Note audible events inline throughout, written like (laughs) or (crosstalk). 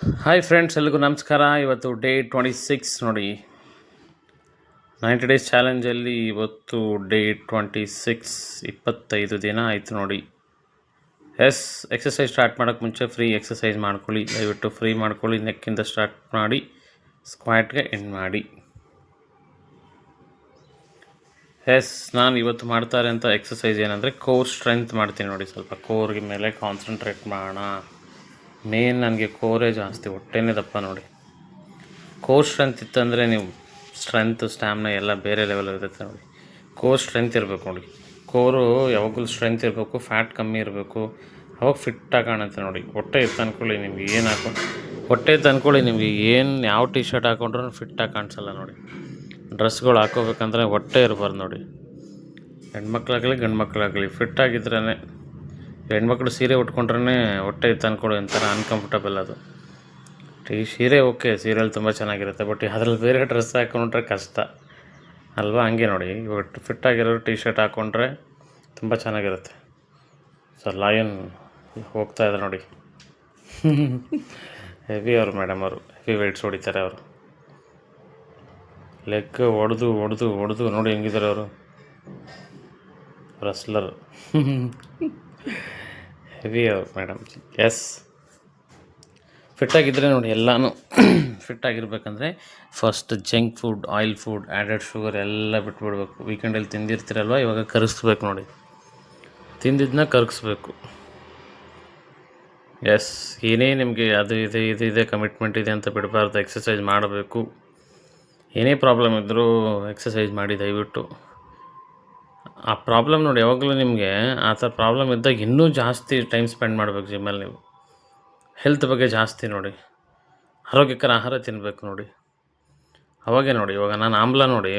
Hi friends ಎಲ್ರಿಗೂ ನಮಸ್ಕಾರ. ಇವತ್ತು ಡೇ ಟ್ವೆಂಟಿ ಸಿಕ್ಸ್ ನೋಡಿ ನೈಂಟಿ ಡೇಸ್ ಚಾಲೆಂಜಲ್ಲಿ ಇವತ್ತು ಡೇ ಟ್ವೆಂಟಿ ಸಿಕ್ಸ್ ಇಪ್ಪತ್ತೈದು ದಿನ ಆಯಿತು ನೋಡಿ. ಎಸ್ ಎಕ್ಸಸೈಸ್ ಸ್ಟಾರ್ಟ್ ಮಾಡೋಕ್ಕೆ ಮುಂಚೆ ಫ್ರೀ ಎಕ್ಸಸೈಸ್ ಮಾಡ್ಕೊಳ್ಳಿ. ದಯವಿಟ್ಟು ಫ್ರೀ ಮಾಡ್ಕೊಳ್ಳಿ ನೆಕ್ಕಿಂದ ಸ್ಟಾರ್ಟ್ ಮಾಡಿ ಸ್ಕ್ವಾಟ್ಗೆ ಎಂಡ್ ಮಾಡಿ. ಎಸ್ ನಾನು ಇವತ್ತು ಮಾಡ್ತಾರೆ ಅಂತ ಎಕ್ಸಸೈಸ್ ಏನಂದರೆ ಕೋರ್ ಸ್ಟ್ರೆಂತ್ ಮಾಡ್ತೀನಿ ನೋಡಿ ಸ್ವಲ್ಪ. ಕೋರ್ಗೆ ಮೇಲೆ ಕಾನ್ಸಂಟ್ರೇಟ್ ಮಾಡೋಣ. ಮೇನ್ ನನಗೆ ಕೋರೇ ಜಾಸ್ತಿ ಹೊಟ್ಟೆನೇ ದಪ್ಪ ನೋಡಿ. ಕೋರ್ ಸ್ಟ್ರೆಂತ್ ಇತ್ತಂದರೆ ನೀವು ಸ್ಟ್ರೆಂತ್ ಸ್ಟ್ಯಾಮ್ನ ಎಲ್ಲ ಬೇರೆ ಲೆವೆಲ್ ಇರುತ್ತೆ ನೋಡಿ. ಕೋರ್ ಸ್ಟ್ರೆಂತ್ ಇರಬೇಕು ನೋಡಿ. ಕೋರು ಯಾವಾಗಲೂ ಸ್ಟ್ರೆಂತ್ ಇರಬೇಕು ಫ್ಯಾಟ್ ಕಮ್ಮಿ ಇರಬೇಕು. ಅವಾಗ ಫಿಟ್ಟಾಗಿ ಕಾಣುತ್ತೆ ನೋಡಿ. ಹೊಟ್ಟೆ ಇತ್ತು ಅಂದ್ಕೊಳ್ಳಿ ನಿಮ್ಗೆ ಏನು ಹಾಕೊಂಡು ಹೊಟ್ಟೆ ಇತ್ತು ಅಂದ್ಕೊಳ್ಳಿ ನಿಮಗೆ ಏನು ಯಾವ ಟಿ ಶರ್ಟ್ ಹಾಕೊಂಡ್ರೂ ಫಿಟ್ಟಾಗಿ ಕಾಣಿಸಲ್ಲ ನೋಡಿ. ಡ್ರೆಸ್ಗಳು ಹಾಕೋಬೇಕಂದ್ರೆ ಹೊಟ್ಟೆ ಇರಬಾರ್ದು ನೋಡಿ. ಹೆಣ್ಮಕ್ಳಾಗಲಿ ಗಂಡು ಮಕ್ಕಳಾಗಲಿ ಫಿಟ್ಟಾಗಿದ್ರೇ ಹೆಣ್ಮಕ್ಳು ಸೀರೆ ಉಟ್ಕೊಂಡ್ರೆ ಹೊಟ್ಟೆ ಇತ್ತು ಅಂದ್ಕೊಡು ಒಂಥರ ಅನ್ಕಂಫರ್ಟಬಲ್ ಅದು. ಈ ಸೀರೆ ಓಕೆ ಸೀರೆಯಲ್ಲಿ ತುಂಬ ಚೆನ್ನಾಗಿರುತ್ತೆ ಬಟ್ ಅದ್ರಲ್ಲಿ ಬೇರೆ ಡ್ರೆಸ್ ಹಾಕೊಂಡ್ರೆ ಕಷ್ಟ. ಅಲ್ವಾ? ಹಂಗೆ ನೋಡಿ, ಇವಾಗ ಆಗಿರೋರು ಟಿ ಶರ್ಟ್ ಹಾಕ್ಕೊಂಡ್ರೆ ತುಂಬ ಚೆನ್ನಾಗಿರುತ್ತೆ. ಸೊ ಲಾಯನ್ ಹೋಗ್ತಾ ಇದ್ದಾರೆ ನೋಡಿ. ಹೆವಿ ಅವರು ಮೇಡಮ್ ಅವರು ಹೆವಿ ವೆಯ್ಟ್ಸ್ ಹೊಡಿತಾರೆ ಅವರು. ಲೆಗ್ ಹೊಡೆದು ಹೊಡೆದು ಹೊಡೆದು ನೋಡಿ ಹೆಂಗಿದ್ದಾರೆ ಅವರು. ರಸ್ಲರ್ ಹೆವಿ ಅವ್ರು ಮೇಡಮ್ ಎಸ್ ಫಿಟ್ಟಾಗಿದ್ದರೆ ನೋಡಿ ಎಲ್ಲನೂ ಫಿಟ್ಟಾಗಿರ್ಬೇಕಂದ್ರೆ first junk food oil food added sugar ಎಲ್ಲ ಬಿಟ್ಬಿಡ್ಬೇಕು. ವೀಕೆಂಡಲ್ಲಿ ತಿಂದಿರ್ತೀರಲ್ವ? ಇವಾಗ ಕರಗಿಸ್ಬೇಕು ನೋಡಿ. ತಿಂದಿದ್ದನ್ನ ಕರಗಿಸ್ಬೇಕು ಎಸ್ ಏನೇ ನಿಮಗೆ ಅದು ಇದೆ, ಇದು ಇದೆ ಕಮಿಟ್ಮೆಂಟ್ ಇದೆ ಅಂತ ಬಿಡಬಾರ್ದು. ಎಕ್ಸಸೈಸ್ ಮಾಡಬೇಕು. ಏನೇ ಪ್ರಾಬ್ಲಮ್ ಇದ್ದರೂ ಎಕ್ಸಸೈಸ್ ಮಾಡಿ ದಯವಿಟ್ಟು. ಆ ಪ್ರಾಬ್ಲಮ್ ನೋಡಿ, ಯಾವಾಗಲೂ ನಿಮಗೆ ಆ ಥರ ಪ್ರಾಬ್ಲಮ್ ಇದ್ದಾಗ ಇನ್ನೂ ಜಾಸ್ತಿ ಟೈಮ್ ಸ್ಪೆಂಡ್ ಮಾಡಬೇಕು ಜಿಮ್ಮಲ್ಲಿ ನೀವು. ಹೆಲ್ತ್ ಬಗ್ಗೆ ಜಾಸ್ತಿ ನೋಡಿ. ಆರೋಗ್ಯಕರ ಆಹಾರ ತಿನ್ನಬೇಕು ನೋಡಿ. ಅವಾಗೆ ನೋಡಿ, ಇವಾಗ ನಾನು ಆಮ್ಲ ನೋಡಿ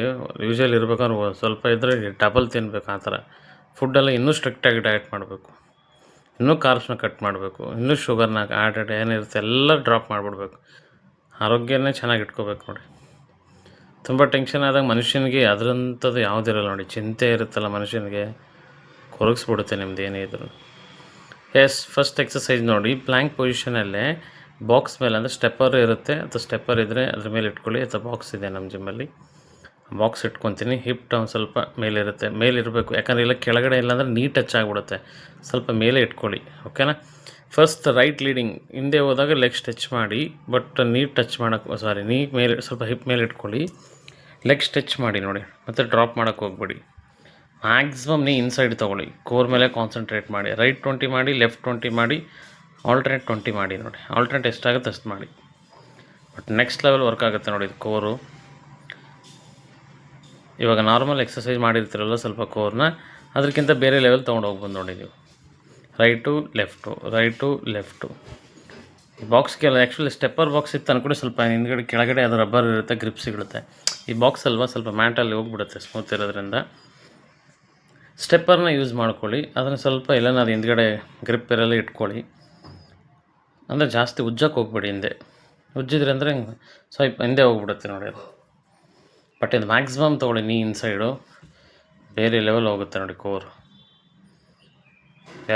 ಯೂಶಲಿ ಇರ್ಬೇಕಾದ್ರೆ ಸ್ವಲ್ಪ ಇದ್ದರೆ ಡಬಲ್ ತಿನ್ಬೇಕು ಆ ಥರ. ಫುಡ್ಡೆಲ್ಲ ಇನ್ನೂ ಸ್ಟ್ರಿಕ್ಟಾಗಿ ಡಯಟ್ ಮಾಡಬೇಕು. ಇನ್ನೂ ಕಾರ್ಬ್ಸ್ನ ಕಟ್ ಮಾಡಬೇಕು. ಇನ್ನೂ ಶುಗರ್ನ ಆ್ಯಡ್ ಏನಿರುತ್ತೆ ಎಲ್ಲ ಡ್ರಾಪ್ ಮಾಡಿಬಿಡ್ಬೇಕು. ಆರೋಗ್ಯನೇ ಚೆನ್ನಾಗಿ ಇಟ್ಕೋಬೇಕು ನೋಡಿ. ತುಂಬ ಟೆನ್ಷನ್ ಆದಾಗ ಮನುಷ್ಯನಿಗೆ ಅದರಂಥದ್ದು ಯಾವುದಿರಲ್ಲ ನೋಡಿ, ಚಿಂತೆ ಇರುತ್ತಲ್ಲ ಮನುಷ್ಯನಿಗೆ. ಕೊರಗಿಸ್ಬಿಡುತ್ತೆ ನಿಮ್ದು ಏನೇ ಇದ್ರು. ಎಸ್ ಫಸ್ಟ್ ಎಕ್ಸಸೈಸ್ ನೋಡಿ ಪ್ಲ್ಯಾಂಕ್ ಪೊಸಿಷನಲ್ಲೇ ಬಾಕ್ಸ್ ಮೇಲೆ, ಅಂದರೆ ಸ್ಟೆಪ್ಪರ್ ಇರುತ್ತೆ, ಅಥವಾ ಸ್ಟೆಪ್ಪರ್ ಇದ್ದರೆ ಅದ್ರ ಮೇಲೆ ಇಟ್ಕೊಳ್ಳಿ, ಅಥವಾ ಬಾಕ್ಸ್ ಇದೆ ನಮ್ಮ ಜಿಮ್ಮಲ್ಲಿ ಬಾಕ್ಸ್ ಇಟ್ಕೊತೀನಿ ಹಿಪ್ ಡೌನ್ ಸ್ವಲ್ಪ ಮೇಲಿರುತ್ತೆ, ಮೇಲಿರಬೇಕು. ಯಾಕಂದರೆ ಇಲ್ಲ ಕೆಳಗಡೆ ಇಲ್ಲಾಂದರೆ ನೀಟ್ ಟಚ್ ಆಗಿಬಿಡುತ್ತೆ. ಸ್ವಲ್ಪ ಮೇಲೆ ಇಟ್ಕೊಳ್ಳಿ ಓಕೆನಾ ಫಸ್ಟ್ ರೈಟ್ ಲೀಡಿಂಗ್ ಹಿಂದೆ ಹೋದಾಗ ಲೆಗ್ ಸ್ಟೆಚ್ ಮಾಡಿ ಬಟ್ ನೀಟ್ ಟಚ್ ಮಾಡೋಕ್ಕೆ ಸಾರಿ ನೀ ಮೇಲೆ, ಸ್ವಲ್ಪ ಹಿಪ್ ಮೇಲೆ ಇಟ್ಕೊಳ್ಳಿ. ಲೆಗ್ ಸ್ಟ್ರೆಚ್ ಮಾಡಿ ನೋಡಿ. ಮತ್ತು ಡ್ರಾಪ್ ಮಾಡೋಕ್ಕೆ ಹೋಗ್ಬೇಡಿ. ಮ್ಯಾಕ್ಸಿಮಮ್ ನೀ ಇನ್ಸೈಡ್ ತೊಗೊಳ್ಳಿ. ಕೋರ್ ಮೇಲೆ ಕಾನ್ಸಂಟ್ರೇಟ್ ಮಾಡಿ. ರೈಟ್ ಟ್ವೆಂಟಿ ಮಾಡಿ ಲೆಫ್ಟ್ ಟ್ವೆಂಟಿ ಮಾಡಿ ಆಲ್ಟರ್ನೇಟ್ ಟ್ವೆಂಟಿ ಮಾಡಿ ನೋಡಿ. ಆಲ್ಟರ್ನೇಟ್ ಎಷ್ಟಾಗುತ್ತೆ ಅಷ್ಟು ಮಾಡಿ. ಬಟ್ ನೆಕ್ಸ್ಟ್ ಲೆವೆಲ್ ವರ್ಕ್ ಆಗುತ್ತೆ ನೋಡಿ ಇದು ಕೋರು ಇವಾಗ ನಾರ್ಮಲ್ ಎಕ್ಸಸೈಸ್ ಮಾಡಿರ್ತೀರಲ್ಲ ಸ್ವಲ್ಪ ಕೋರ್ನ ಅದಕ್ಕಿಂತ ಬೇರೆ ಲೆವೆಲ್ ತೊಗೊಂಡು ಹೋಗ್ಬೋದು ನೋಡಿ ನೀವು. ರೈಟು ಲೆಫ್ಟು ರೈಟು ಲೆಫ್ಟು ಈ ಬಾಕ್ಸ್ಗೆಲ್ಲ ಆ್ಯಕ್ಚುಲಿ ಸ್ಟೆಪ್ಪರ್ ಬಾಕ್ಸ್ ಇತ್ತು ಅಂದ್ಕೊಂಡು ಸ್ವಲ್ಪ ಹಿಂದ್ಗಡೆ, ಕೆಳಗಡೆ ಅದು ರಬ್ಬರ್ ಇರುತ್ತೆ ಗ್ರಿಪ್ ಸಿಗುತ್ತೆ. ಈ ಬಾಕ್ಸ್ ಅಲ್ವಾ ಸ್ವಲ್ಪ ಮ್ಯಾಟಲ್ಲಿ ಹೋಗ್ಬಿಡುತ್ತೆ ಸ್ಮೂತ್ ಇರೋದ್ರಿಂದ. ಸ್ಟೆಪ್ಪರ್ನ ಯೂಸ್ ಮಾಡ್ಕೊಳ್ಳಿ. ಅದನ್ನು ಸ್ವಲ್ಪ ಎಲ್ಲನ ಅದು ಹಿಂದ್ಗಡೆ ಗ್ರಿಪ್ ಇರಲ್ಲ ಇಟ್ಕೊಳ್ಳಿ. ಅಂದರೆ ಜಾಸ್ತಿ ಉಜ್ಜಕ್ಕೆ ಹೋಗ್ಬೇಡಿ ಹಿಂದೆ. ಉಜ್ಜಿದ್ರೆ ಅಂದರೆ ಸ್ವಲ್ಪ ಹಿಂದೆ ಹೋಗ್ಬಿಡುತ್ತೆ ನೋಡಿ ಅದು. ಬಟ್ ಇದು ಮ್ಯಾಕ್ಸಿಮಮ್ ತೊಗೊಳ್ಳಿ ನೀ ಇನ್ಸೈಡು ಬೇರೆ ಲೆವೆಲ್ ಹೋಗುತ್ತೆ ನೋಡಿ ಕೋರ್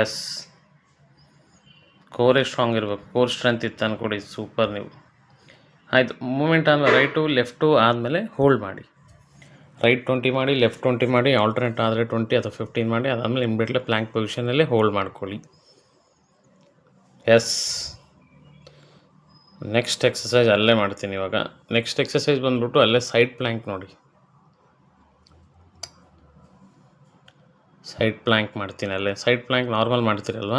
ಎಸ್ ಕೋರೇ ಸ್ಟ್ರಾಂಗ್ ಇರಬೇಕು. ಕೋರ್ ಸ್ಟ್ರೆಂತ್ ಇತ್ತು ಅಂದ್ಕೊಡಿ ಸೂಪರ್ ನೀವು. ಆಯಿತು ಮೂಮೆಂಟ್ ಆದಮೇಲೆ ರೈಟು ಲೆಫ್ಟು ಆದಮೇಲೆ ಹೋಲ್ಡ್ ಮಾಡಿ. ರೈಟ್ ಟ್ವೆಂಟಿ ಮಾಡಿ ಲೆಫ್ಟ್ ಟ್ವೆಂಟಿ ಮಾಡಿ ಆಲ್ಟರ್ನೇಟ್ ಆದರೆ ಟ್ವೆಂಟಿ ಅಥವಾ ಫಿಫ್ಟೀನ್ ಮಾಡಿ, ಅದಾದಮೇಲೆ ಇಮ್ಮಿಡಿಯೇಟ್ಲಿ ಪ್ಲ್ಯಾಂಕ್ ಪೊಸಿಷನಲ್ಲೇ ಹೋಲ್ಡ್ ಮಾಡ್ಕೊಳ್ಳಿ. ಎಸ್ ನೆಕ್ಸ್ಟ್ ಎಕ್ಸಸೈಸ್ ಅಲ್ಲೇ ಮಾಡ್ತೀನಿ ಇವಾಗ. ನೆಕ್ಸ್ಟ್ ಎಕ್ಸಸೈಸ್ ಬಂದ್ಬಿಟ್ಟು ಅಲ್ಲೇ ಸೈಡ್ ಪ್ಲ್ಯಾಂಕ್ ನೋಡಿ. ಸೈಡ್ ಪ್ಲ್ಯಾಂಕ್ ಮಾಡ್ತೀನಿ ಅಲ್ಲೇ. ಸೈಡ್ ಪ್ಲ್ಯಾಂಕ್ ನಾರ್ಮಲ್ ಮಾಡ್ತೀರಲ್ವ?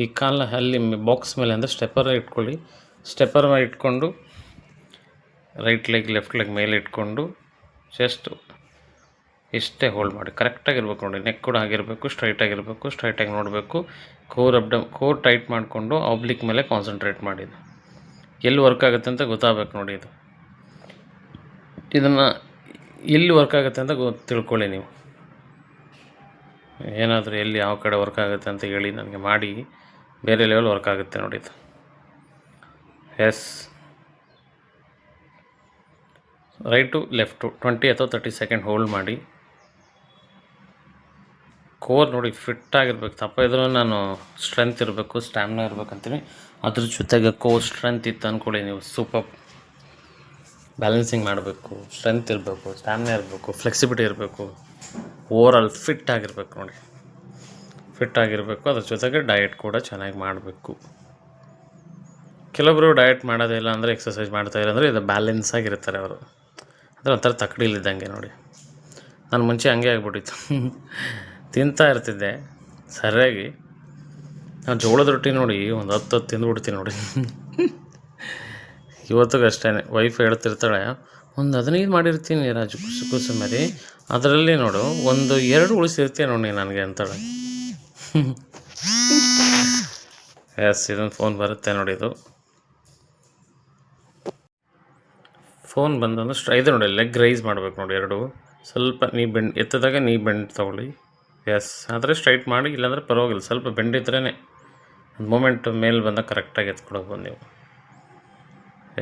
ಈ ಕಾಲನ್ನ ಅಲ್ಲಿ ಬಾಕ್ಸ್ ಮೇಲೆ ಅಂದರೆ ಸ್ಟೆಪ್ಪರ್ ಇಟ್ಕೊಳ್ಳಿ. ಸ್ಟೆಪ್ಪರ್ ಮೇಲೆ ಇಟ್ಕೊಂಡು ರೈಟ್ ಲೆಗ್ ಲೆಫ್ಟ್ ಲೆಗ್ ಮೇಲೆ ಇಟ್ಕೊಂಡು ಜಸ್ಟ್ ಇಷ್ಟೇ ಹೋಲ್ಡ್ ಮಾಡಿ. ಕರೆಕ್ಟಾಗಿರ್ಬೇಕು ನೋಡಿ. ನೆಕ್ ಕೂಡ ಆಗಿರಬೇಕು ಸ್ಟ್ರೈಟಾಗಿರಬೇಕು ಸ್ಟ್ರೈಟಾಗಿ ನೋಡಬೇಕು. Core up down core tight ಮಾಡಿಕೊಂಡು ಆಬ್ಲಿಕ್ ಮೇಲೆ ಕಾನ್ಸಂಟ್ರೇಟ್ ಮಾಡಿದ್ದು ಎಲ್ಲಿ ವರ್ಕ್ ಆಗುತ್ತೆ ಅಂತ ಗೊತ್ತಾಗಬೇಕು ನೋಡಿ ಇದು. ಇದನ್ನು ಎಲ್ಲಿ ವರ್ಕ್ ಆಗುತ್ತೆ ಅಂತ ಗೊ ತಿಳ್ಕೊಳ್ಳಿ ನೀವು. ಏನಾದರೂ ಎಲ್ಲಿ ಯಾವ ಕಡೆ ವರ್ಕ್ ಆಗುತ್ತೆ ಅಂತ ಹೇಳಿ ನನಗೆ ಮಾಡಿ. ಬೇರೆ ಲೆವೆಲ್ ವರ್ಕ್ ಆಗುತ್ತೆ ನೋಡಿ ಇದು. ಎಸ್ ರೈಟು ಲೆಫ್ಟು ಟ್ವೆಂಟಿ ಅಥವಾ ತರ್ಟಿ ಸೆಕೆಂಡ್ ಹೋಲ್ಡ್ ಮಾಡಿ. ಕೋರ್ ನೋಡಿ ಫಿಟ್ ಆಗಿರ್ಬೇಕು. ತಪ್ಪ ಇದ್ರೂ ನಾನು ಸ್ಟ್ರೆಂತ್ ಇರಬೇಕು ಸ್ಟ್ಯಾಮಿನಾ ಇರಬೇಕು ಅಂತೀನಿ. ಅದ್ರ ಜೊತೆಗೆ ಕೋರ್ ಸ್ಟ್ರೆಂತ್ ಇತ್ತು ಅಂದ್ಕೊಳ್ಳಿ ನೀವು. ಸೂಪರ್ ಬ್ಯಾಲೆನ್ಸಿಂಗ್ ಮಾಡಬೇಕು ಸ್ಟ್ರೆಂತ್ ಇರಬೇಕು ಸ್ಟ್ಯಾಮಿನಾ ಇರಬೇಕು ಫ್ಲೆಕ್ಸಿಬಿಲಿಟಿ ಇರಬೇಕು. ಓವರಾಲ್ ಫಿಟ್ ಆಗಿರಬೇಕು ನೋಡಿ. ಫಿಟ್ ಆಗಿರಬೇಕು, ಅದ್ರ ಜೊತೆಗೆ ಡಯಟ್ ಕೂಡ ಚೆನ್ನಾಗಿ ಮಾಡಬೇಕು. ಕೆಲವೊಬ್ಬರು ಡಯಟ್ ಮಾಡೋದೇ ಇಲ್ಲ ಅಂದರೆ ಎಕ್ಸಸೈಸ್ ಮಾಡ್ತಾ ಇಲ್ಲ ಅಂದರೆ ಇದು ಬ್ಯಾಲೆನ್ಸ್ ಆಗಿರ್ತಾರೆ ಅವರು. ಅಂದರೆ ಒಂಥರ ತಕ್ಕಡಿಲಿದ್ದಂಗೆ ನೋಡಿ. ನಾನು ಮುಂಚೆ ಹಂಗೆ ಆಗ್ಬಿಟ್ಟಿತ್ತು. (laughs) ತಿಂತಾ ಇರ್ತಿದ್ದೆ, ಸರಿಯಾಗಿ. ನಾನು ಜೋಳದ ರೊಟ್ಟಿ ನೋಡಿ, ಒಂದು ಹತ್ತು ಹತ್ತು ತಿಂದುಬಿಡ್ತೀನಿ ನೋಡಿ. (laughs) ಇವತ್ತಿಗೂ ಅಷ್ಟೇ ವೈಫ್ ಹೇಳ್ತಿರ್ತಾಳೆ, ಒಂದು ಹದಿನೈದು ಮಾಡಿರ್ತೀನಿ ರಾಜು ಕುಸು ಕುಸು ಅದರಲ್ಲಿ ನೋಡು, ಒಂದು ಎರಡು ಉಳಿಸಿರ್ತೀಯ ನೋಡಿ ನನಗೆ ಅಂತಾಳೆ. ಎಸ್ ಇದೊಂದು ಫೋನ್ ಬರುತ್ತೆ ನೋಡಿ ಇದು. ಫೋನ್ ಬಂದಂದ್ರೆ ಸ್ಟ್ರೈ ಇದೆ ನೋಡಿ ಲೆಗ್ ರೈಸ್ ಮಾಡಬೇಕು ನೋಡಿ ಎರಡು. ಸ್ವಲ್ಪ ನೀ ಬೆಂಡ್ ಎತ್ತದಾಗ ನೀ ಬೆಂಡ್ ತೊಗೊಳ್ಳಿ. ಎಸ್ ಆದರೆ ಸ್ಟ್ರೈಟ್ ಮಾಡಿ, ಇಲ್ಲಾಂದರೆ ಪರವಾಗಿಲ್ಲ. ಸ್ವಲ್ಪ ಬೆಂಡಿದ್ರೇ ಒಂದು ಮೂಮೆಂಟ್ ಮೇಲೆ ಬಂದಾಗ ಕರೆಕ್ಟಾಗಿ ಎತ್ಕೊಳ್ಬೋದು ನೀವು.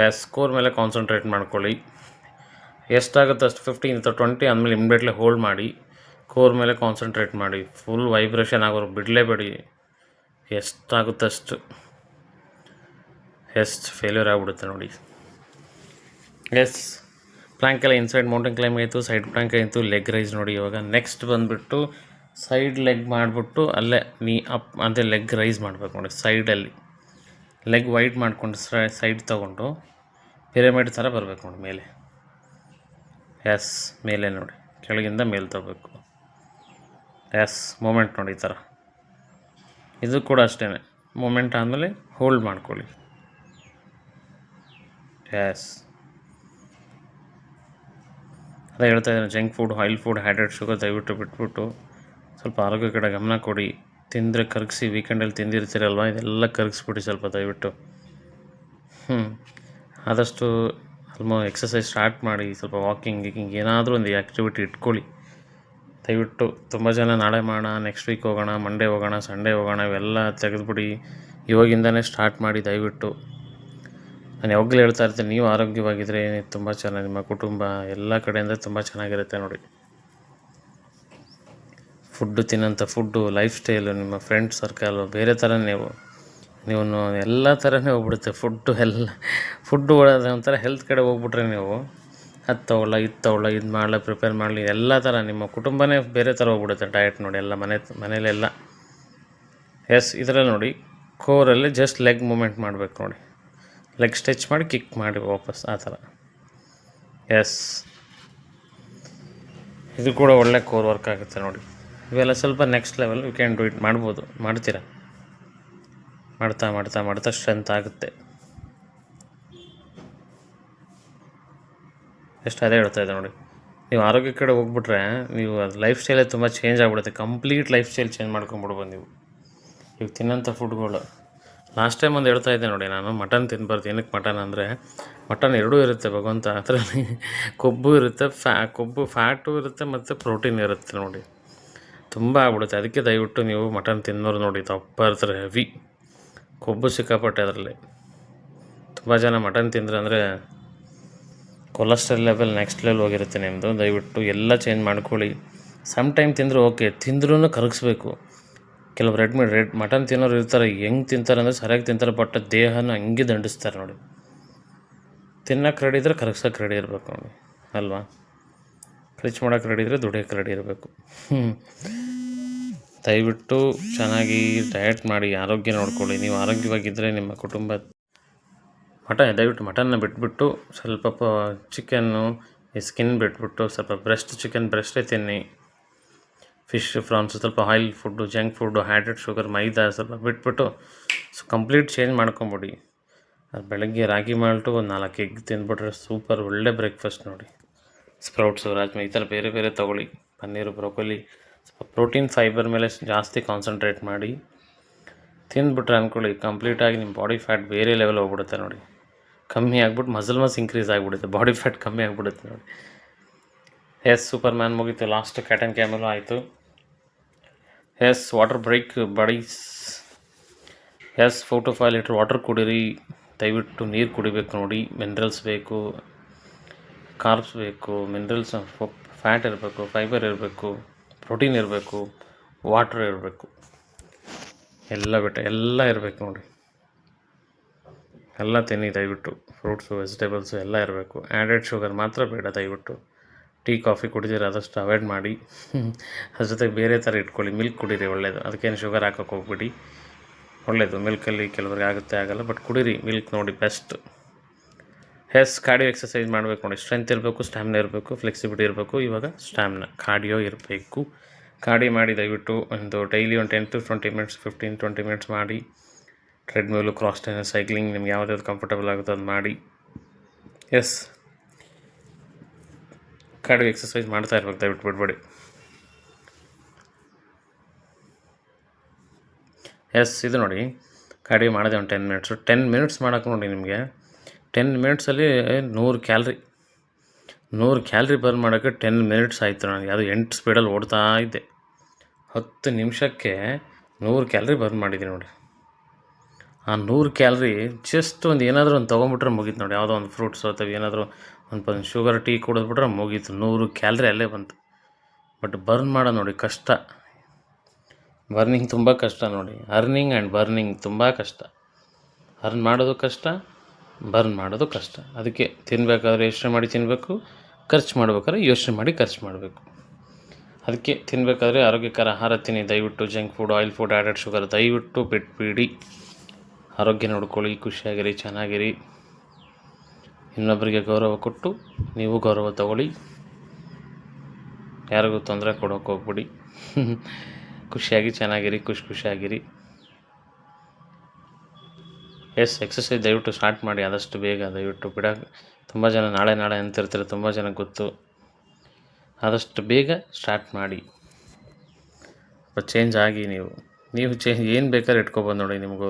ಎಸ್ ಸ್ಕೋರ್ ಮೇಲೆ ಕಾನ್ಸಂಟ್ರೇಟ್ ಮಾಡ್ಕೊಳ್ಳಿ. ಎಷ್ಟಾಗುತ್ತೆ ಅಷ್ಟು ಫಿಫ್ಟೀನ್ ಅಥವಾ ಟ್ವೆಂಟಿ ಅಂದಮೇಲೆ ಇಮ್ಮಿಡಿಯೇಟ್ಲಿ ಹೋಲ್ಡ್ ಮಾಡಿ. ಕೋರ್ ಮೇಲೆ ಕಾನ್ಸಂಟ್ರೇಟ್ ಮಾಡಿ ಫುಲ್ ವೈಬ್ರೇಷನ್ ಆಗೋರು ಬಿಡಲೇಬೇಡಿ. ಎಷ್ಟಾಗುತ್ತೆ ಅಷ್ಟು. ಎಷ್ಟು ಫೇಲ್ಯೂರ್ ಆಗಿಬಿಡುತ್ತೆ ನೋಡಿ. ಎಸ್ ಪ್ಲ್ಯಾಂಕ್ ಎಲ್ಲ ಇನ್ಸೈಡ್ ಮೌಂಟೇನ್ ಕ್ಲೈಮ್ ಆಯಿತು ಸೈಡ್ ಪ್ಲ್ಯಾಂಕ್ ಆಯಿತು ಲೆಗ್ ರೈಸ್ ನೋಡಿ ಇವಾಗ. ನೆಕ್ಸ್ಟ್ ಬಂದುಬಿಟ್ಟು ಸೈಡ್ ಲೆಗ್ ಮಾಡಿಬಿಟ್ಟು ಅಲ್ಲೇ ನೀ ಅಪ್ ಅಂದರೆ ಲೆಗ್ ರೈಸ್ ಮಾಡಬೇಕು ನೋಡಿ ಸೈಡಲ್ಲಿ ಲೆಗ್ ವೈಟ್ ಮಾಡ್ಕೊಂಡು ಸೈಡ್ ತೊಗೊಂಡು ಪಿರಮಿಡ್ ಥರ ಬರಬೇಕು ನೋಡಿ, ಮೇಲೆ. ಎಸ್ ಮೇಲೆ ನೋಡಿ. ಕೆಳಗಿಂದ ಮೇಲೆ ತಗೋಬೇಕು ಎಸ್ ಮೂಮೆಂಟ್ ನೋಡಿ ಈ ಥರ. ಇದು ಕೂಡ ಅಷ್ಟೇ ಮೂಮೆಂಟ್ ಆದಮೇಲೆ ಹೋಲ್ಡ್ ಮಾಡ್ಕೊಳ್ಳಿ. ಎಸ್ ಅದೇ ಹೇಳ್ತಾ ಇದ್ದೀನಿ junk food oil food hydrate sugar ದಯವಿಟ್ಟು ಬಿಟ್ಬಿಟ್ಟು ಸ್ವಲ್ಪ ಆರೋಗ್ಯ ಕಡೆ ಗಮನ ಕೊಡಿ. ತಿಂದರೆ ಕರಗಿಸಿ ವೀಕೆಂಡಲ್ಲಿ ತಿಂದಿರ್ತೀರಲ್ವ? ಇದೆಲ್ಲ ಕರಗಿಸ್ಬಿಡಿ ಸ್ವಲ್ಪ ದಯವಿಟ್ಟು. ಹ್ಞೂ ಆದಷ್ಟು ಆಲ್ಮೋ ಎಕ್ಸಸೈಸ್ ಸ್ಟಾರ್ಟ್ ಮಾಡಿ, ಸ್ವಲ್ಪ ವಾಕಿಂಗ್ ಗೀಕಿಂಗ್ ಏನಾದರೂ ಒಂದು ಆ್ಯಕ್ಟಿವಿಟಿ ಇಟ್ಕೊಳ್ಳಿ. ದಯವಿಟ್ಟು ತುಂಬ ಜನ ನಾಳೆ ಮಾಡೋಣ ನೆಕ್ಸ್ಟ್ ವೀಕ್ ಹೋಗೋಣ ಮಂಡೇ ಹೋಗೋಣ ಸಂಡೇ ಹೋಗೋಣ, ಇವೆಲ್ಲ ತೆಗೆದುಬಿಡಿ. ಇವಾಗಿಂದನೇ ಸ್ಟಾರ್ಟ್ ಮಾಡಿ ದಯವಿಟ್ಟು. ನಾನು ಯಾವಾಗಲೂ ಹೇಳ್ತಾ ಇರ್ತೀನಿ, ನೀವು ಆರೋಗ್ಯವಾಗಿದ್ದರೆ ತುಂಬ ಚೆನ್ನಾಗಿ, ನಿಮ್ಮ ಕುಟುಂಬ ಎಲ್ಲ ಕಡೆಯಿಂದ ತುಂಬ ಚೆನ್ನಾಗಿರುತ್ತೆ ನೋಡಿ. ಫುಡ್ಡು ತಿನ್ನೋಂಥ ಫುಡ್ಡು ಲೈಫ್ ಸ್ಟೈಲು ನಿಮ್ಮ ಫ್ರೆಂಡ್ ಸರ್ಕಲು ಬೇರೆ ಥರ ನೀವು. ನೀವು ಎಲ್ಲ ಥರನೇ ಹೋಗ್ಬಿಡುತ್ತೆ ಫುಡ್ಡು ಎಲ್ಲ. ಫುಡ್ಡು ಒಂಥರ ಹೆಲ್ತ್ ಕಡೆ ಹೋಗ್ಬಿಟ್ರೆ ನೀವು. ಅದು ತೊಗೊಳ್ಳ ಇದು ತೊಗೊಳ್ಳ ಇದು ಮಾಡಲ ಪ್ರಿಪೇರ್ ಮಾಡಲಿ ಎಲ್ಲ ಥರ ನಿಮ್ಮ ಕುಟುಂಬನೇ ಬೇರೆ ಥರ ಹೋಗ್ಬಿಡುತ್ತೆ ಡಯಟ್ ನೋಡಿ ಎಲ್ಲ ಮನೆ, ಮನೇಲೆಲ್ಲ. ಎಸ್ ಇದರಲ್ಲಿ ನೋಡಿ ಕೋರಲ್ಲಿ ಜಸ್ಟ್ ಲೆಗ್ ಮೂಮೆಂಟ್ ಮಾಡಬೇಕು ನೋಡಿ. ಲೆಗ್ ಸ್ಟ್ರೆಚ್ ಮಾಡಿ ಕಿಕ್ ಮಾಡಿ ವಾಪಸ್, ಆ ಥರ ಎಸ್ ಇದು ಕೂಡ ಒಳ್ಳೆ ಕೋರ್ ವರ್ಕ್ ಆಗುತ್ತೆ ನೋಡಿ. ಇವೆಲ್ಲ ಸ್ವಲ್ಪ next level you can do it ಮಾಡ್ಬೋದು, ಮಾಡ್ತೀರಾ? ಮಾಡ್ತಾ ಮಾಡ್ತಾ ಮಾಡ್ತಾ ಸ್ಟ್ರೆಂತ್ ಆಗುತ್ತೆ. ಎಷ್ಟು ಅದೇ ಹೇಳ್ತಾ ಇದೆ ನೋಡಿ. ನೀವು ಆರೋಗ್ಯ ಕಡೆ ಹೋಗ್ಬಿಟ್ರೆ ನೀವು ಅದು ಲೈಫ್ ಸ್ಟೈಲೇ ತುಂಬ ಚೇಂಜ್ ಆಗಿಬಿಡುತ್ತೆ. ಕಂಪ್ಲೀಟ್ ಲೈಫ್ ಸ್ಟೈಲ್ ಚೇಂಜ್ ಮಾಡ್ಕೊಂಬಿಡ್ಬೋದು ನೀವು. ಈಗ ತಿನ್ನೋಂಥ ಫುಡ್ಗಳು ಲಾಸ್ಟ್ ಟೈಮ್ ಒಂದು ಹೇಳ್ತಾ ಇದ್ದೆ ನೋಡಿ ನಾನು ಮಟನ್ ತಿನ್ಬಾರ್ದು. ಏನಕ್ಕೆ ಮಟನ್ ಅಂದರೆ ಮಟನ್ ಎರಡೂ ಇರುತ್ತೆ ಭಗವಂತ, ಅದರಲ್ಲಿ ಕೊಬ್ಬು ಇರುತ್ತೆ ಫ್ಯಾ ಕೊಬ್ಬು ಫ್ಯಾಟು ಇರುತ್ತೆ ಮತ್ತು ಪ್ರೋಟೀನ್ ಇರುತ್ತೆ ನೋಡಿ. ತುಂಬ ಆಗ್ಬಿಡುತ್ತೆ. ಅದಕ್ಕೆ ದಯವಿಟ್ಟು ನೀವು ಮಟನ್ ತಿನ್ನೋರು ನೋಡಿ ಇರ್ತಾರೆ ಹೆವಿ ಕೊಬ್ಬು ಸಿಕ್ಕಾಪಟ್ಟೆ ಅದರಲ್ಲಿ. ತುಂಬ ಜನ ಮಟನ್ ತಿಂದ್ರೆ ಅಂದರೆ ಕೊಲೆಸ್ಟ್ರಾಲ್ ಲೆವೆಲ್ ನೆಕ್ಸ್ಟ್ ಲೆವೆಲ್ ಹೋಗಿರುತ್ತೆ ನಿಮ್ಮದು ದಯವಿಟ್ಟು ಎಲ್ಲ ಚೇಂಜ್ ಮಾಡ್ಕೊಳ್ಳಿ. ಸಮ್ ಟೈಮ್ ತಿಂದರೆ ಓಕೆ ತಿಂದ್ರೂ ಕರಗಿಸ್ಬೇಕು. ಕೆಲವು ರೆಡ್ ಮೀಟ್ ರೆಡ್ ಮಟನ್ ತಿನ್ನೋರು ಇರ್ತಾರೆ. ಹೆಂಗೆ ತಿಂತಾರೆ ಅಂದರೆ ಸರಿಯಾಗಿ ತಿಂತಾರೆ ಬಟ್ ದೇಹನ ಹಂಗೆ ದಂಡಿಸ್ತಾರೆ ನೋಡಿ. ತಿನ್ನೋಕ್ಕೆ ರೆಡಿ ಇದ್ದರೆ ಕರಗ್ಸೋಕೆ ರೆಡಿ ಇರಬೇಕು ನೋಡಿ ಅಲ್ವಾ? ಖರ್ಚು ಮಾಡೋಕೆ ರೆಡಿ ಇದ್ದರೆ ದುಡಿಯೋಕೆ ರೆಡಿ ಇರಬೇಕು. ದಯವಿಟ್ಟು ಚೆನ್ನಾಗಿ ಡಯಟ್ ಮಾಡಿ, ಆರೋಗ್ಯ ನೋಡ್ಕೊಳ್ಳಿ. ನೀವು ಆರೋಗ್ಯವಾಗಿದ್ದರೆ ನಿಮ್ಮ ಕುಟುಂಬ ಮಟನ್, ದಯವಿಟ್ಟು ಮಟನ್ನ ಬಿಟ್ಬಿಟ್ಟು ಸ್ವಲ್ಪ ಪ ಚಿಕನ್ನು, ಈ ಸ್ಕಿನ್ ಬಿಟ್ಬಿಟ್ಟು ಸ್ವಲ್ಪ ಬ್ರೆಸ್ಟ್, ಚಿಕನ್ ಬ್ರೆಸ್ಟೇ ತಿನ್ನಿ. ಫಿಶ್, ಫ್ರಾನ್ಸ್ ಸ್ವಲ್ಪ oil food, junk food hydrate sugar, maida ಸ್ವಲ್ಪ ಬಿಟ್ಬಿಟ್ಟು ಸೊ ಕಂಪ್ಲೀಟ್ ಚೇಂಜ್ ಮಾಡ್ಕೊಂಬಿಡಿ. ಅದು ಬೆಳಗ್ಗೆ ರಾಗಿ ಮಾಲ್ಟು, ಒಂದು ನಾಲ್ಕು ಎಗ್ ತಿಂದ್ಬಿಟ್ರೆ ಸೂಪರ್, ಒಳ್ಳೆ ಬ್ರೇಕ್ಫಾಸ್ಟ್ ನೋಡಿ. ಸ್ಪ್ರೌಟ್ಸು, ರಾಜ್ಮಾ, ಈ ಥರ ಬೇರೆ ಬೇರೆ ತೊಗೊಳ್ಳಿ. ಪನ್ನೀರು, ಬ್ರೋಕೊಲಿ, ಸ್ವಲ್ಪ ಪ್ರೋಟೀನ್, ಫೈಬರ್ ಮೇಲೆ ಜಾಸ್ತಿ ಕಾನ್ಸಂಟ್ರೇಟ್ ಮಾಡಿ ತಿಂದ್ಬಿಟ್ರೆ ಅಂದ್ಕೊಳ್ಳಿ ಕಂಪ್ಲೀಟಾಗಿ ನಿಮ್ಮ ಬಾಡಿ ಫ್ಯಾಟ್ ಬೇರೆ ಲೆವೆಲ್ ಹೋಗ್ಬಿಡುತ್ತೆ ನೋಡಿ. ಕಮ್ಮಿ ಆಗ್ಬಿಟ್ಟು ಮಸಲ್ ಮಸ್ ಇನ್ಕ್ರೀಸ್ ಆಗಿಬಿಡುತ್ತೆ ಬಾಡಿ ಫ್ಯಾಟ್ ಕಮ್ಮಿ ಆಗಿಬಿಡುತ್ತೆ ನೋಡಿ. ಎಸ್ ಸೂಪರ್ ಮ್ಯಾನ್ ಮುಗೀತು ಲಾಸ್ಟ್ ಕ್ಯಾಟನ್ ಕ್ಯಾಮಲು ಆಯಿತು. Yes water break buddies yes four to five litre water ಕುಡೀರಿ, ದಯವಿಟ್ಟು ನೀರು ಕುಡಿಬೇಕು ನೋಡಿ ಮಿನರಲ್ಸ್ ಬೇಕು ಕಾರ್ಬ್ಸ್ ಬೇಕು ಮಿನರಲ್ಸ್ ಫ್ಯಾಟ್ ಇರಬೇಕು ಫೈಬರ್ ಇರಬೇಕು ಪ್ರೋಟೀನ್ ಇರಬೇಕು ವಾಟ್ರ್ ಇರಬೇಕು. ಎಲ್ಲ ಬಿಟ್ಟು, ಎಲ್ಲ ಇರಬೇಕು ನೋಡಿ. ಎಲ್ಲ ತಿನ್ನಿ, ದಯವಿಟ್ಟು. ಫ್ರೂಟ್ಸು, ವೆಜಿಟೇಬಲ್ಸು ಎಲ್ಲ ಇರಬೇಕು. ಆ್ಯಡೆಡ್ ಶುಗರ್ ಮಾತ್ರ ಬೇಡ, ದಯವಿಟ್ಟು. ಟೀ, ಕಾಫಿ ಕುಡಿದಿರ ಆದಷ್ಟು ಅವಾಯ್ಡ್ ಮಾಡಿ. ಅದ್ರ ಜೊತೆಗೆ ಬೇರೆ ಥರ ಇಟ್ಕೊಳ್ಳಿ. ಮಿಲ್ಕ್ ಕುಡೀರಿ ಒಳ್ಳೆಯದು ಅದಕ್ಕೇನು ಶುಗರ್ ಹಾಕೋಕೆ ಹೋಗ್ಬಿಡಿ. ಒಳ್ಳೆಯದು ಮಿಲ್ಕಲ್ಲಿ ಕೆಲವರಿಗೆ ಆಗುತ್ತೆ, ಆಗಲ್ಲ. ಬಟ್ ಕುಡೀರಿ, ಮಿಲ್ಕ್ ನೋಡಿ ಬೆಸ್ಟ್. ಎಸ್, ಕಾರ್ಡಿಯೋ ಎಕ್ಸಸೈಸ್ ಮಾಡಬೇಕು ನೋಡಿ. ಸ್ಟ್ರೆಂತ್ ಇರಬೇಕು, ಸ್ಟ್ಯಾಮಿನ ಇರಬೇಕು, ಫ್ಲೆಕ್ಸಿಬಿಲಿಟಿ ಇರಬೇಕು. ಇವಾಗ ಸ್ಟ್ಯಾಮಿನ, ಕಾರ್ಡಿಯೋ ಇರಬೇಕು. ಕಾರ್ಡಿಯೋ ಮಾಡಿ, ದಯವಿಟ್ಟು. ಒಂದು ಡೈಲಿ ಒಂದು ten to twenty minutes, fifteen, twenty minutes ಮಾಡಿ. ಟ್ರೆಡ್ಮಿಲು ಕ್ರಾಸ್ ಟ್ರೈನರ್ ಸೈಕ್ಲಿಂಗ್ ನಿಮ್ಗೆ ಯಾವ್ದು ಕಂಫರ್ಟಬಲ್ ಆಗುತ್ತೋ ಅದು ಮಾಡಿ. ಎಸ್ ಕಾರ್ಡಿಯೋ ಎಕ್ಸಸೈಸ್ ಮಾಡ್ತಾ ಇರ್ಬೇಕು, ದಯವಿಟ್ಟು ಬಿಡ್ಬೇಡಿ. ಎಸ್ ಇದು ನೋಡಿ. ಕಾರ್ಡಿಯೋ ಮಾಡಿದೆ ಒಂದು ಟೆನ್ ಮಿನಿಟ್ಸು ಟೆನ್ ಮಿನಿಟ್ಸ್ ಮಾಡೋಕೆ ನೋಡಿ ನಿಮಗೆ. ಟೆನ್ ಮಿನಿಟ್ಸಲ್ಲಿ ನೂರು ಕ್ಯಾಲ್ರಿ ನೂರು ಕ್ಯಾಲ್ರಿ ಬರ್ನ್ ಮಾಡೋಕ್ಕೆ ಟೆನ್ ಮಿನಿಟ್ಸ್ ಆಯಿತು ನನಗೆ. ಅದು ಎಂಟು ಸ್ಪೀಡಲ್ಲಿ ಓಡ್ತಾ ಇದ್ದೆ ಹತ್ತು ನಿಮಿಷಕ್ಕೆ ನೂರು ಕ್ಯಾಲ್ರಿ ಬರ್ನ್ ಮಾಡಿದ್ದೀನಿ ನೋಡಿ. ಆ ನೂರು ಕ್ಯಾಲ್ರಿ ಜಸ್ಟ್ ಒಂದು ಏನಾದರೂ ಒಂದು ತೊಗೊಂಬಿಟ್ರೆ ಮುಗೀತು ನೋಡಿ. ಯಾವುದೋ ಒಂದು ಫ್ರೂಟ್ಸ್ ಅಥವಾ ಏನಾದರೂ ಒಂದು ಒಂದು ಶುಗರ್ ಟೀ ಕುಡಿದ್ಬಿಟ್ರೆ ಮುಗೀತು. ನೂರು ಕ್ಯಾಲ್ರಿ ಅಲ್ಲೇ ಬಂತು. ಬಟ್ ಬರ್ನ್ ಮಾಡೋ ನೋಡಿ, ಕಷ್ಟ. ಬರ್ನಿಂಗ್ ತುಂಬ ಕಷ್ಟ ನೋಡಿ. ಅರ್ನಿಂಗ್ ಆ್ಯಂಡ್ ಬರ್ನಿಂಗ್ ತುಂಬ ಕಷ್ಟ. ಅರ್ನ್ ಮಾಡೋದು ಕಷ್ಟ ಬರ್ನ್ ಮಾಡೋದು ಕಷ್ಟ. ಅದಕ್ಕೆ ತಿನ್ನಬೇಕಾದ್ರೆ ಯೋಚನೆ ಮಾಡಿ ತಿನ್ನಬೇಕು ಖರ್ಚು ಮಾಡ್ಬೇಕಾದ್ರೆ ಯೋಚನೆ ಮಾಡಿ ಖರ್ಚು ಮಾಡಬೇಕು. ಅದಕ್ಕೆ ತಿನ್ನಬೇಕಾದ್ರೆ ಆರೋಗ್ಯಕರ ಆಹಾರ ತಿನ್ನಿ. ದಯವಿಟ್ಟು junk food oil food added sugar ದಯವಿಟ್ಟು ಬಿಟ್ಬಿಡಿ. ಆರೋಗ್ಯ ನೋಡ್ಕೊಳ್ಳಿ ಖುಷಿಯಾಗಿರಿ, ಚೆನ್ನಾಗಿರಿ. ಇನ್ನೊಬ್ಬರಿಗೆ ಗೌರವ ಕೊಟ್ಟು ನೀವು ಗೌರವ ತಗೊಳ್ಳಿ. ಯಾರಿಗೂ ತೊಂದರೆ ಕೊಡೋಕೆ ಹೋಗ್ಬಿಡಿ. ಖುಷಿಯಾಗಿ, ಚೆನ್ನಾಗಿರಿ, ಖುಷಿ ಖುಷಿಯಾಗಿರಿ. ಎಸ್ ಎಕ್ಸಸೈಸ್ ದಯವಿಟ್ಟು ಸ್ಟಾರ್ಟ್ ಮಾಡಿ, ಆದಷ್ಟು ಬೇಗ ದಯವಿಟ್ಟು ಬಿಡ. ತುಂಬ ಜನ ನಾಳೆ ನಾಳೆ ಅಂತಿರ್ತಾರೆ, ತುಂಬ ಜನ ಗೊತ್ತು. ಆದಷ್ಟು ಬೇಗ ಸ್ಟಾರ್ಟ್ ಮಾಡಿ. ಚೇಂಜ್ ಆಗಿ ನೀವು. ನೀವು ಚೇಂಜ್ ಏನು ಬೇಕಾದ್ರೆ ಇಟ್ಕೊಬೋದು ನೋಡಿ ನಿಮಗೂ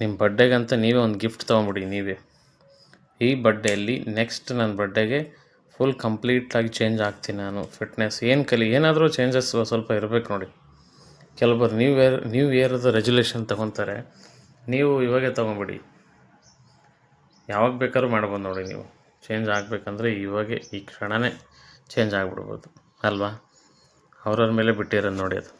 ನಿಮ್ಮ ಬರ್ಡೇಗಂತ ನೀವೇ ಒಂದು ಗಿಫ್ಟ್ ತೊಗೊಂಬಿಡಿ ನೀವೇ. ಈ ಬರ್ಡೇಲಿ ನೆಕ್ಸ್ಟ್ ನನ್ನ ಬರ್ಡೇಗೆ ಫುಲ್ ಕಂಪ್ಲೀಟಾಗಿ ಚೇಂಜ್ ಆಗ್ತೀನಿ ನಾನು ಫಿಟ್ನೆಸ್ ಏನು ಕಲಿ, ಏನಾದರೂ ಚೇಂಜಸ್ ಸ್ವಲ್ಪ ಇರಬೇಕು ನೋಡಿ. ಕೆಲವೊಬ್ಬರು ನ್ಯೂ ಇಯರ್ ನ್ಯೂ ಇಯರ್ದು ರೆಜುಲೇಷನ್ ತೊಗೊತಾರೆ. ನೀವು ಇವಾಗೆ ತೊಗೊಂಬಿಡಿ ಯಾವಾಗ ಬೇಕಾದ್ರೂ ಮಾಡ್ಬೋದು ನೋಡಿ ನೀವು. ಚೇಂಜ್ ಆಗಬೇಕಂದ್ರೆ ಇವಾಗೆ, ಈ ಕ್ಷಣವೇ ಚೇಂಜ್ ಆಗಿಬಿಡ್ಬೋದು, ಅಲ್ವಾ? ಅವ್ರವ್ರ ಮೇಲೆ ಬಿಟ್ಟಿರೋದು ನೋಡಿ ಅದು.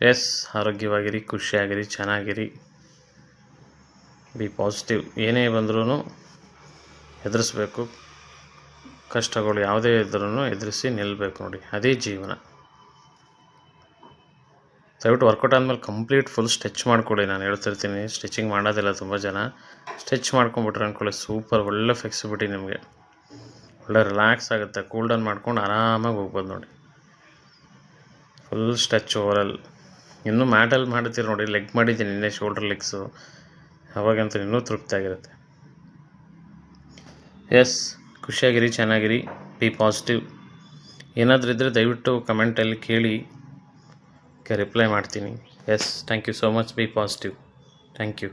ಎಸ್, ಆರೋಗ್ಯವಾಗಿರಿ, ಖುಷಿಯಾಗಿರಿ, ಚೆನ್ನಾಗಿರಿ. ಬಿ ಪಾಸಿಟಿವ್ ಏನೇ ಬಂದರೂ ಎದುರಿಸ್ಬೇಕು. ಕಷ್ಟಗಳು ಯಾವುದೇ ಇದ್ರೂ ಎದುರಿಸಿ ನಿಲ್ಲಬೇಕು ನೋಡಿ. ಅದೇ ಜೀವನ. ದಯವಿಟ್ಟು ವರ್ಕೌಟ್ ಆದಮೇಲೆ ಕಂಪ್ಲೀಟ್ ಫುಲ್ ಸ್ಟ್ರೆಚ್ ಮಾಡ್ಕೊಳ್ಳಿ. ನಾನು ಹೇಳ್ತಿರ್ತೀನಿ ಸ್ಟಿಚಿಂಗ್ ಮಾಡೋದಿಲ್ಲ ತುಂಬ ಜನ. ಸ್ಟ್ರೆಚ್ ಮಾಡ್ಕೊಂಬಿಟ್ರೆ ಅಂದ್ಕೊಳ್ಳಿ ಸೂಪರ್ ಒಳ್ಳೆ ಫ್ಲೆಕ್ಸಿಬಿಲಿಟಿ ನಿಮಗೆ. ಒಳ್ಳೆ ರಿಲ್ಯಾಕ್ಸ್ ಆಗುತ್ತೆ. ಕೂಲ್ ಡೌನ್ ಮಾಡ್ಕೊಂಡು ಆರಾಮಾಗಿ ಹೋಗ್ಬೋದು ನೋಡಿ. ಫುಲ್ ಸ್ಟ್ರೆಚ್ ಓವರಲ್ ಇನ್ನೂ ಮ್ಯಾಟಲ್ಲಿ ಮಾಡ್ತೀರಿ ನೋಡಿ ಲೆಗ್ ಮಾಡಿದ್ದೀನಿ ನಿನ್ನೆ ಶೋಲ್ಡರ್ ಲೆಗ್ಸು ಅವಾಗಂತೂ ಇನ್ನೂ ತೃಪ್ತಿಯಾಗಿರುತ್ತೆ. ಎಸ್ ಖುಷಿಯಾಗಿರಿ, ಚೆನ್ನಾಗಿರಿ ಬಿ ಪಾಸಿಟಿವ್ ಏನಾದರೂ ಇದ್ದರೆ ದಯವಿಟ್ಟು ಕಮೆಂಟಲ್ಲಿ ಕೇಳಿ ರಿಪ್ಲೈ ಮಾಡ್ತೀನಿ. Yes thank you so much be positive thank you